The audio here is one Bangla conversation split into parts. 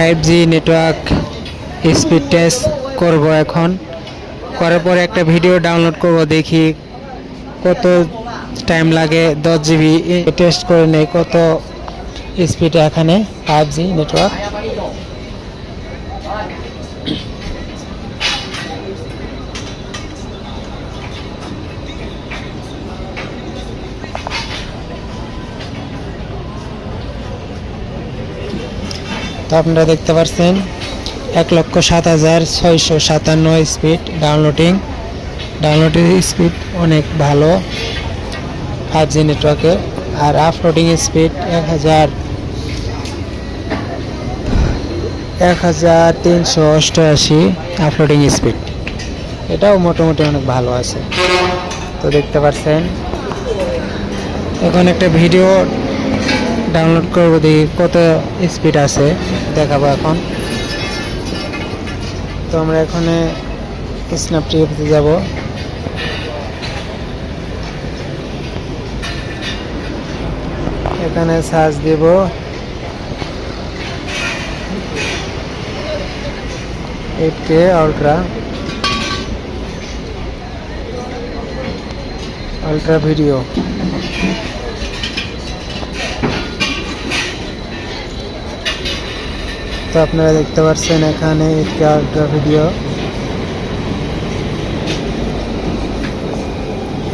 Five G network speed test করব এখন। করার পরে একটা ভিডিও ডাউনলোড করব, দেখি কত টাইম লাগে। দশ জিবি টেস্ট করে নেই, কত স্পিড এখানে ফাইভ জি নেটওয়ার্ক তো আপনারা দেখতে পাচ্ছেন এক লক্ষ সাত হাজার ছয়শো সাতান্ন স্পিড ডাউনলোডিং ডাউনলোডিং স্পিড অনেক ভালো ফাইভ জি নেটওয়ার্কে আর আপলোডিং স্পিড এক হাজার এক হাজার তিনশো অষ্টআশি আপলোডিং স্পিড এটাও মোটামুটি অনেক ভালো আছে। তো দেখতে পাচ্ছেন এখন একটা ভিডিও ডাউনলোড করব দেখি কত স্পিড আছে। দেখাবো এখন। তো আমরা এখানে স্ন্যাপটিতে যাব। এখানে সার্চ দেব। Eight K ultra. Ultra video. তো আপনারা দেখতে পাচ্ছেন এখানে একটি ভিডিও।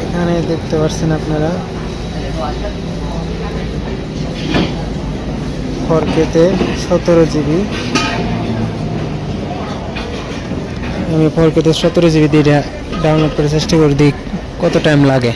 এখানে দেখতে পাচ্ছেন আপনারা। ফরকেতে সতেরো জিবি। আমি ফরকেতে সতেরো জিবি দিয়ে ডাউনলোড করে চেষ্টা করে দিই কত টাইম লাগে।